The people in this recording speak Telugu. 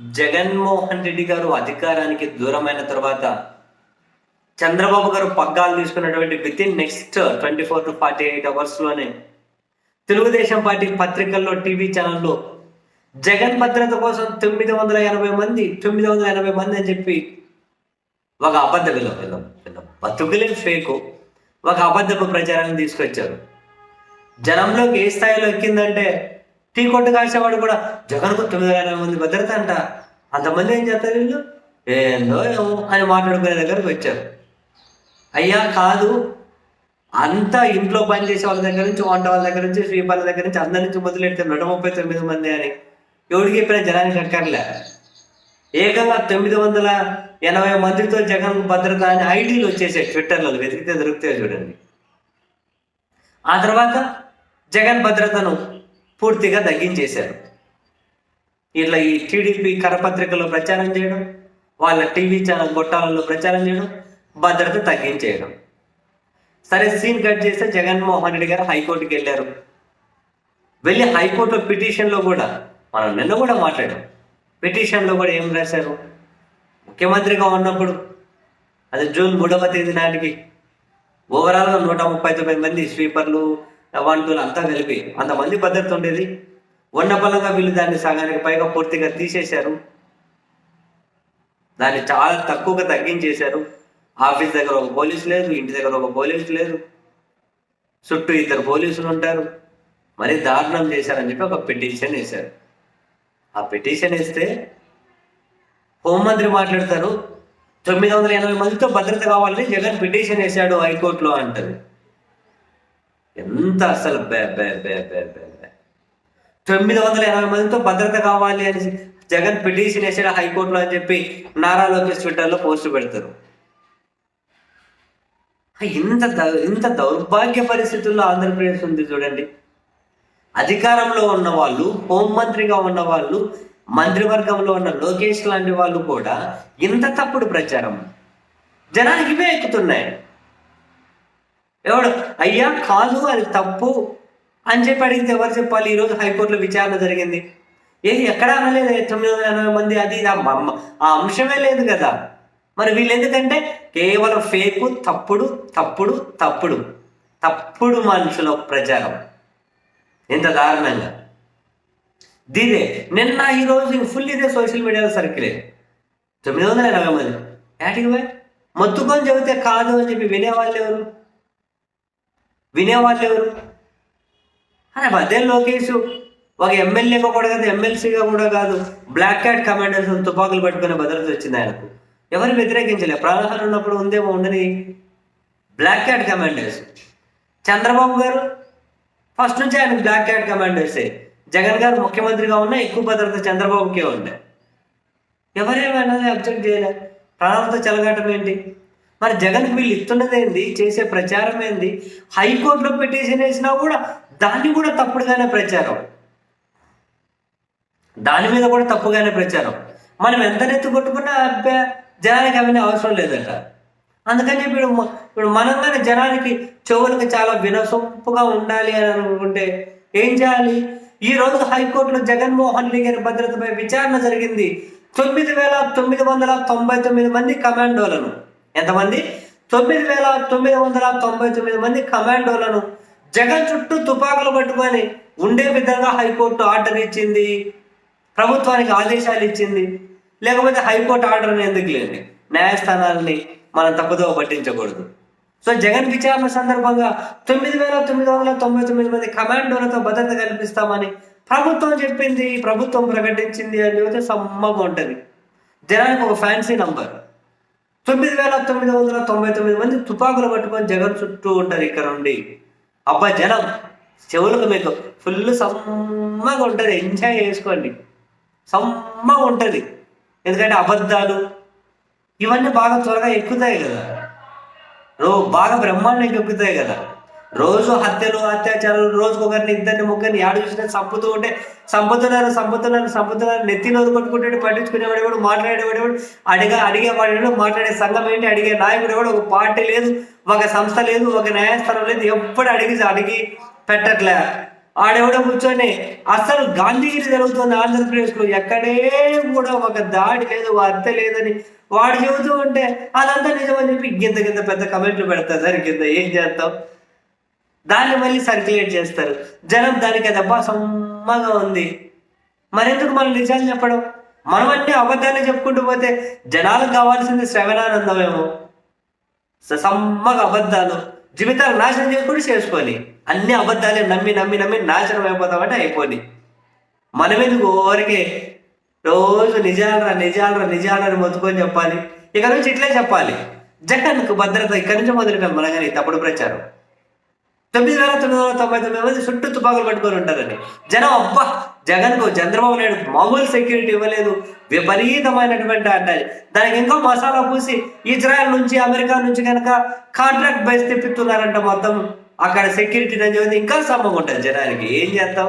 జగన్మోహన్ రెడ్డి గారు అధికారానికి దూరమైన తర్వాత చంద్రబాబు గారు పగ్గాలు తీసుకున్నటువంటి with in next twenty four to forty eight అవర్స్లోనే Telugu Desam party పత్రికల్లో టీవీ ఛానల్లో జగన్ భద్రత కోసం తొమ్మిది వందల ఎనభై మంది తొమ్మిది వందల ఎనభై మంది అని చెప్పి ఒక అబద్ధ విలువ విలువ విలువ ఫేకు ఒక అబద్ధపు ప్రచారాన్ని తీసుకొచ్చారు. జనంలోకి ఏ స్థాయిలో ఎక్కిందంటే టీ కొట్టు కాసేవాడు కూడా జగన్కు తొమ్మిది వేల మంది భద్రత అంట. అంతమంది ఏం చేస్తారు వీళ్ళు? ఏందో ఏమో అని మాట్లాడుకునే దగ్గరకు వచ్చారు. అయ్యా కాదు అంతా ఇంట్లో పని చేసే వాళ్ళ దగ్గర నుంచి వంట వాళ్ళ దగ్గర నుంచి శ్రీపాల దగ్గర నుంచి అందరి నుంచి మొదలెడితే నూట ముప్పై తొమ్మిది మంది అని. ఎవడికి చెప్పిన జనానికి అక్కర్లే ఏకంగా తొమ్మిది వందల ఎనభై మందితో జగన్ భద్రత అని ఐడీలు వచ్చేసాయి ట్విట్టర్లో వెతికితే దొరుకుతాయి చూడండి. ఆ తర్వాత జగన్ భద్రతను పూర్తిగా తగ్గించేశారు. ఇట్లా ఈ టీడీపీ కరపత్రికలో ప్రచారం చేయడం వాళ్ళ టీవీ ఛానల్ గొట్టాలలో ప్రచారం చేయడం భద్రత తగ్గించేయడం. సరే సీన్ కట్ చేస్తే జగన్మోహన్ రెడ్డి గారు హైకోర్టుకి వెళ్ళారు. వెళ్ళి హైకోర్టులో పిటిషన్లో కూడా మనం నిన్న కూడా మాట్లాడాం. పిటిషన్లో కూడా ఏం రాశారు? ముఖ్యమంత్రిగా ఉన్నప్పుడు అది జూన్ మూడవ తేదీ నాటికి ఓవరాల్గా నూట ముప్పై తొమ్మిది మంది స్వీపర్లు వంటలు అంతా కలిపి అంతమంది భద్రత ఉండేది? ఉన్న వీళ్ళు దాన్ని సగానికి పైగా పూర్తిగా తీసేశారు. దాన్ని చాలా తక్కువగా తగ్గించేశారు. ఆఫీస్ దగ్గర ఒక పోలీసు లేదు ఇంటి దగ్గర ఒక పోలీసు లేదు. చుట్టూ ఇద్దరు పోలీసులు ఉంటారు. మరి దారుణం చేశారని చెప్పి ఒక పిటిషన్ వేశారు. ఆ పిటిషన్ వేస్తే హోంమంత్రి మాట్లాడతారు తొమ్మిది వందల ఎనభై మందితో భద్రత కావాలని జగన్ పిటిషన్ వేశాడు హైకోర్టులో అంటది. ఎంత అసలు బే బే బే బే బే బే. తొమ్మిది వందల ఎనభై మందితో భద్రత కావాలి అని జగన్ పిటిషన్ వేసాడు హైకోర్టులో అని చెప్పి నారా లోకేష్ ట్విట్టర్లో పోస్ట్ పెడతారు. ఇంత ద- ఇంత దౌర్భాగ్య పరిస్థితుల్లో ఆంధ్రప్రదేశ్ ఉంది చూడండి. అధికారంలో ఉన్న వాళ్ళు హోంమంత్రిగా ఉన్న వాళ్ళు మంత్రివర్గంలో ఉన్న లోకేష్ లాంటి వాళ్ళు కూడా ఇంత తప్పుడు ప్రచారం జనానికి ఇవే ఎక్కుతున్నాయి. ఎవడు? అయ్యా కాదు అది తప్పు అని చెప్పి అడిగితే ఎవరు చెప్పాలి? ఈరోజు హైకోర్టులో విచారణ జరిగింది. ఏది ఎక్కడ అనలేదు తొమ్మిది వందల ఎనభై మంది అది ఇది, ఆ ఆ అంశమే లేదు కదా. మరి వీళ్ళు ఎందుకంటే కేవలం ఫేకు తప్పుడు తప్పుడు తప్పుడు తప్పుడు మనుషుల ప్రచారం. ఎంత దారుణంగా. దీదే నిన్న ఈరోజు ఫుల్ ఇదే సోషల్ మీడియాలో సర్కిలే. తొమ్మిది వందల ఎనభై మంది. ఏటికి పోయి? మొత్తుకొని చెబితే కాదు అని చెప్పి వినేవాళ్ళు ఎవరు? వినేవాళ్ళు ఎవరు? అరే అదే లోకేష్ ఒక ఎమ్మెల్యేగా కూడా కాదు ఎమ్మెల్సీగా కూడా కాదు బ్లాక్ క్యాట్ కమాండర్స్ తుపాకులు పట్టుకునే భద్రత వచ్చింది ఆయనకు. ఎవరు వ్యతిరేకించలే? ప్రాణహారం ఉన్నప్పుడు ఉందేమో ఉండని బ్లాక్ క్యాట్ కమాండర్స్ చంద్రబాబు గారు ఫస్ట్ నుంచి ఆయన బ్లాక్ క్యాట్ కమాండర్సే జగన్ గారు ముఖ్యమంత్రిగా ఉన్నా ఎక్కువ భద్రత చంద్రబాబుకే ఉండే. ఎవరేమైనా అబ్జెక్ట్ చేయలే. ప్రాణాలతో చెలగాటం ఏంటి? మరి జగన్కి వీళ్ళు ఇస్తున్నది ఏంది? చేసే ప్రచారం ఏంది? హైకోర్టులో పిటిషన్ వేసినా కూడా దాన్ని కూడా తప్పుడుగానే ప్రచారం. దాని మీద కూడా తప్పుగానే ప్రచారం. మనం ఎంత నెత్తి కొట్టుకున్నా జనానికి అవన్నీ అవసరం లేదంట. అందుకని ఇప్పుడు ఇప్పుడు మనం కానీ జనానికి చెవులకు చాలా వినసొంపుగా ఉండాలి అని అనుకుంటే ఏం చేయాలి? ఈ రోజు హైకోర్టులో జగన్మోహన్ రెడ్డి గారి భద్రతపై విచారణ జరిగింది. తొమ్మిది వేల తొమ్మిది వందల తొంభై తొమ్మిది మంది కమాండోలను. ఎంతమంది? తొమ్మిది వేల తొమ్మిది వందల తొంభై తొమ్మిది మంది కమాండోలను జగన్ చుట్టూ తుపాకులు పట్టుకొని ఉండే విధంగా హైకోర్టు ఆర్డర్ ఇచ్చింది. ప్రభుత్వానికి ఆదేశాలు ఇచ్చింది. లేకపోతే హైకోర్టు ఆర్డర్ని ఎందుకు లేదు న్యాయస్థానాలని మనం తప్పుదో పట్టించకూడదు. సో జగన్ విచారణ సందర్భంగా తొమ్మిది వేల తొమ్మిది వందల తొంభై తొమ్మిది మంది కమాండోలతో భద్రత కల్పిస్తామని ప్రభుత్వం చెప్పింది ప్రభుత్వం ప్రకటించింది అని చెబితే సమ్మగా ఉంటుంది. జనానికి ఒక ఫ్యాన్సీ నంబర్. తొమ్మిది వేల తొమ్మిది వందల తొంభై తొమ్మిది మంది తుపాకులు పట్టుకొని జగన్ చుట్టూ ఉంటారు ఇక్కడ నుండి. అబ్బా జనం చెవులకు మీకు ఫుల్ సమ్మగా ఉంటుంది. ఎంజాయ్ చేసుకోండి. సమ్మగా ఉంటుంది. ఎందుకంటే అబద్ధాలు ఇవన్నీ బాగా త్వరగా ఎక్కుతాయి కదా. రో బాగా బ్రహ్మాండంగా ఎక్కుతాయి కదా. రోజు హత్యలు అత్యాచారాలు రోజుకు ఒకరిని ఇద్దరిని ముగ్గురిని ఏడు చూసినా చంపుతూ ఉంటే చంపుతున్నారు చంపుతున్నారు చంపుతున్నారు నెత్తి నోరు కొట్టుకుంటే పట్టించుకునేవాడు ఎవడు మాట్లాడేవాడు ఎవడు? అడిగా అడిగేవాడు ఎవడు? మాట్లాడే సంఘం ఏంటి? అడిగే నాయకుడు ఎవడు? ఒక పార్టీ లేదు ఒక సంస్థ లేదు ఒక న్యాయస్థానం లేదు ఎప్పుడు అడిగి అడిగి పెట్టట్లే. ఆడెవడో కూర్చొని అసలు గాంధీగిరి జరుగుతుంది ఆంధ్రప్రదేశ్లో ఎక్కడే కూడా ఒక దాడి లేదు హత్య లేదని వాడు చెబుతూ ఉంటే అదంతా నిజమని చెప్పి గింత గింత పెద్ద కమెంట్లు పెడతారు సార్ కింద ఏం చేస్తాం? దాన్ని మళ్ళీ సర్క్యులేట్ చేస్తారు. జనం దానికి అది అబ్బా సమ్మగా ఉంది. మరెందుకు మనం నిజాలు చెప్పడం? మనం అన్ని అబద్ధాన్ని చెప్పుకుంటూ పోతే జనాలకు కావాల్సింది శ్రవణానందమేమో. సమ్మగా అబద్ధాలు. జీవితాలు నాశనం చేసుకుంటూ చేసుకోవాలి. అన్ని అబద్ధాలే నమ్మి నమ్మి నమ్మి నాశనం అయిపోతామంటే అయిపోయి మనం ఎందుకు ఊరికే రోజు నిజాలరా నిజాలరా నిజాలని మొత్తుకొని చెప్పాలి? ఇక నుంచి ఇట్లే చెప్పాలి. జగన్కు భద్రత ఇక్కడి నుంచి మొదలు మనగాని తప్పుడు ప్రచారం. తొమ్మిది వేల తొమ్మిది వందల తొంభై తొమ్మిది మంది చుట్టూ తుపాకులు పట్టుకొని ఉంటారని జనం అబ్బా జగన్కు చంద్రబాబు నాయుడు మామూలు సెక్యూరిటీ ఇవ్వలేదు. విపరీతమైనటువంటి అంటారు దానికి ఇంకా మసాలా పూసి ఇజ్రాయెల్ నుంచి అమెరికా నుంచి కనుక కాంట్రాక్ట్ బేస్ తెప్పిస్తున్నారంట మొత్తం. అక్కడ సెక్యూరిటీ అని ఇంకా సమ్మగా ఉంటుంది జనానికి. ఏం చేస్తాం?